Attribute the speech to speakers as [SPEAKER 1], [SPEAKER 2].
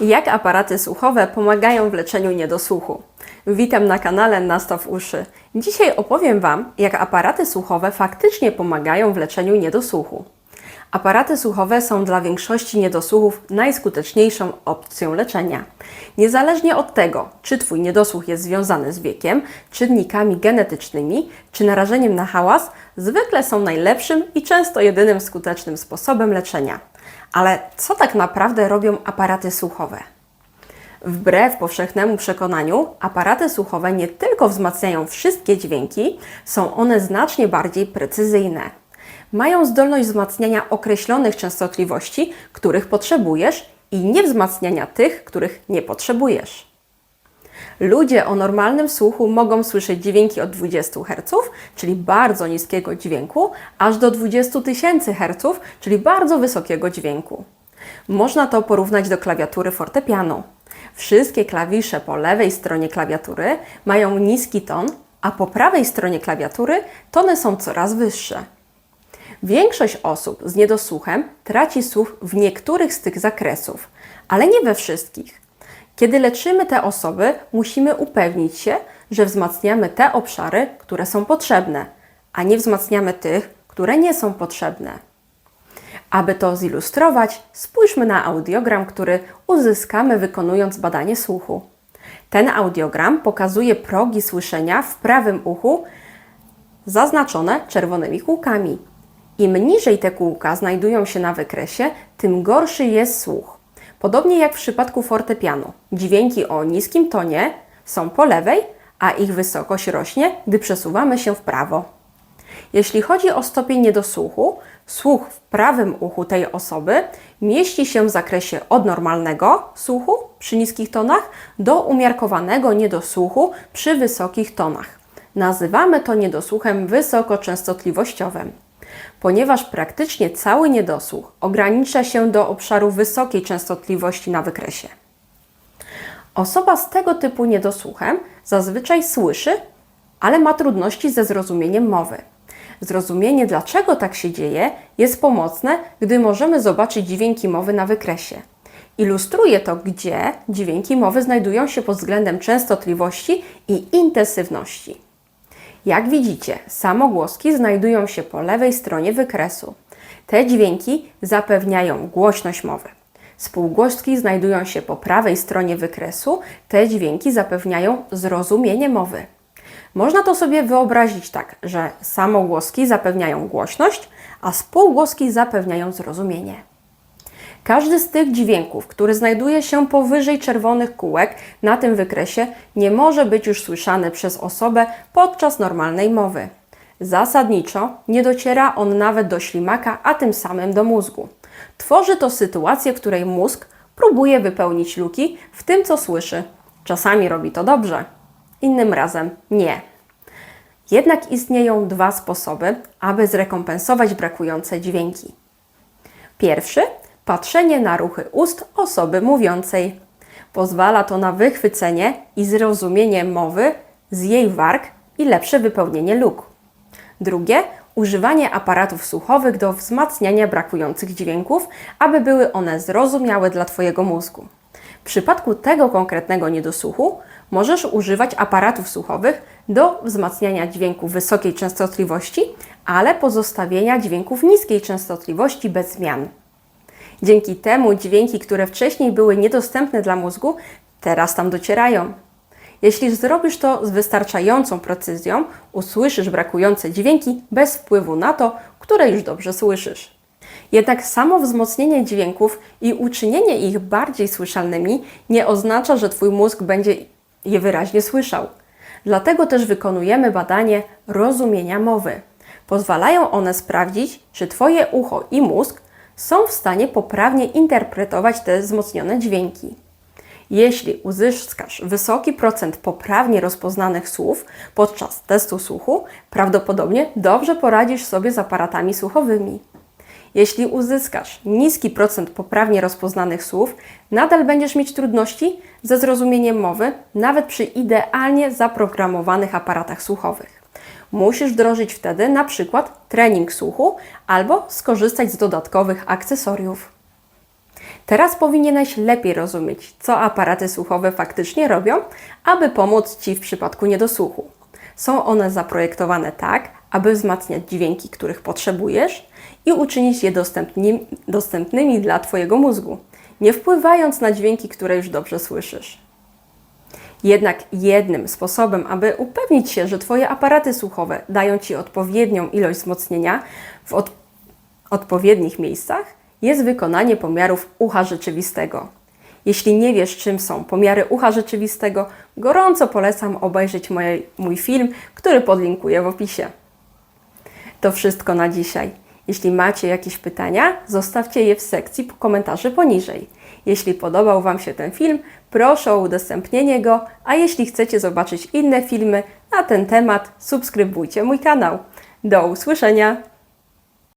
[SPEAKER 1] Jak aparaty słuchowe pomagają w leczeniu niedosłuchu? Witam na kanale Nastaw Uszy. Dzisiaj opowiem Wam, jak aparaty słuchowe faktycznie pomagają w leczeniu niedosłuchu. Aparaty słuchowe są dla większości niedosłuchów najskuteczniejszą opcją leczenia. Niezależnie od tego, czy Twój niedosłuch jest związany z wiekiem, czynnikami genetycznymi, czy narażeniem na hałas, zwykle są najlepszym i często jedynym skutecznym sposobem leczenia. Ale co tak naprawdę robią aparaty słuchowe? Wbrew powszechnemu przekonaniu, aparaty słuchowe nie tylko wzmacniają wszystkie dźwięki, są one znacznie bardziej precyzyjne. Mają zdolność wzmacniania określonych częstotliwości, których potrzebujesz, i nie wzmacniania tych, których nie potrzebujesz. Ludzie o normalnym słuchu mogą słyszeć dźwięki od 20 Hz, czyli bardzo niskiego dźwięku, aż do 20 tysięcy Hz, czyli bardzo wysokiego dźwięku. Można to porównać do klawiatury fortepianu. Wszystkie klawisze po lewej stronie klawiatury mają niski ton, a po prawej stronie klawiatury tony są coraz wyższe. Większość osób z niedosłuchem traci słuch w niektórych z tych zakresów, ale nie we wszystkich. Kiedy leczymy te osoby, musimy upewnić się, że wzmacniamy te obszary, które są potrzebne, a nie wzmacniamy tych, które nie są potrzebne. Aby to zilustrować, spójrzmy na audiogram, który uzyskamy wykonując badanie słuchu. Ten audiogram pokazuje progi słyszenia w prawym uchu zaznaczone czerwonymi kółkami. Im niżej te kółka znajdują się na wykresie, tym gorszy jest słuch. Podobnie jak w przypadku fortepianu, dźwięki o niskim tonie są po lewej, a ich wysokość rośnie, gdy przesuwamy się w prawo. Jeśli chodzi o stopień niedosłuchu, słuch w prawym uchu tej osoby mieści się w zakresie od normalnego słuchu przy niskich tonach do umiarkowanego niedosłuchu przy wysokich tonach. Nazywamy to niedosłuchem wysokoczęstotliwościowym. Ponieważ praktycznie cały niedosłuch ogranicza się do obszaru wysokiej częstotliwości na wykresie. Osoba z tego typu niedosłuchem zazwyczaj słyszy, ale ma trudności ze zrozumieniem mowy. Zrozumienie, dlaczego tak się dzieje, jest pomocne, gdy możemy zobaczyć dźwięki mowy na wykresie. Ilustruje to, gdzie dźwięki mowy znajdują się pod względem częstotliwości i intensywności. Jak widzicie, samogłoski znajdują się po lewej stronie wykresu. Te dźwięki zapewniają głośność mowy. Spółgłoski znajdują się po prawej stronie wykresu. Te dźwięki zapewniają zrozumienie mowy. Można to sobie wyobrazić tak, że samogłoski zapewniają głośność, a spółgłoski zapewniają zrozumienie. Każdy z tych dźwięków, który znajduje się powyżej czerwonych kółek na tym wykresie, nie może być już słyszany przez osobę podczas normalnej mowy. Zasadniczo nie dociera on nawet do ślimaka, a tym samym do mózgu. Tworzy to sytuację, w której mózg próbuje wypełnić luki w tym, co słyszy. Czasami robi to dobrze, innym razem nie. Jednak istnieją dwa sposoby, aby zrekompensować brakujące dźwięki. Pierwszy patrzenie na ruchy ust osoby mówiącej. Pozwala to na wychwycenie i zrozumienie mowy z jej warg i lepsze wypełnienie luk. Drugie używanie aparatów słuchowych do wzmacniania brakujących dźwięków, aby były one zrozumiałe dla Twojego mózgu. W przypadku tego konkretnego niedosłuchu możesz używać aparatów słuchowych do wzmacniania dźwięków wysokiej częstotliwości, ale pozostawienia dźwięków niskiej częstotliwości bez zmian. Dzięki temu dźwięki, które wcześniej były niedostępne dla mózgu, teraz tam docierają. Jeśli zrobisz to z wystarczającą precyzją, usłyszysz brakujące dźwięki bez wpływu na to, które już dobrze słyszysz. Jednak samo wzmocnienie dźwięków i uczynienie ich bardziej słyszalnymi nie oznacza, że Twój mózg będzie je wyraźnie słyszał. Dlatego też wykonujemy badanie rozumienia mowy. Pozwalają one sprawdzić, czy Twoje ucho i mózg są w stanie poprawnie interpretować te wzmocnione dźwięki. Jeśli uzyskasz wysoki procent poprawnie rozpoznanych słów podczas testu słuchu, prawdopodobnie dobrze poradzisz sobie z aparatami słuchowymi. Jeśli uzyskasz niski procent poprawnie rozpoznanych słów, nadal będziesz mieć trudności ze zrozumieniem mowy, nawet przy idealnie zaprogramowanych aparatach słuchowych. Musisz wdrożyć wtedy na przykład trening słuchu albo skorzystać z dodatkowych akcesoriów. Teraz powinieneś lepiej rozumieć, co aparaty słuchowe faktycznie robią, aby pomóc Ci w przypadku niedosłuchu. Są one zaprojektowane tak, aby wzmacniać dźwięki, których potrzebujesz i uczynić je dostępnymi dla Twojego mózgu, nie wpływając na dźwięki, które już dobrze słyszysz. Jednak jednym sposobem, aby upewnić się, że Twoje aparaty słuchowe dają Ci odpowiednią ilość wzmocnienia w od, odpowiednich miejscach, jest wykonanie pomiarów ucha rzeczywistego. Jeśli nie wiesz, czym są pomiary ucha rzeczywistego, gorąco polecam obejrzeć mój film, który podlinkuję w opisie. To wszystko na dzisiaj. Jeśli macie jakieś pytania, zostawcie je w sekcji komentarzy poniżej. Jeśli podobał Wam się ten film, proszę o udostępnienie go, a jeśli chcecie zobaczyć inne filmy na ten temat, subskrybujcie mój kanał. Do usłyszenia!